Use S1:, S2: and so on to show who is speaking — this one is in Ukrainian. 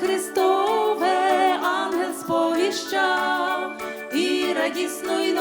S1: Христове ангел сповіщав, і радісно й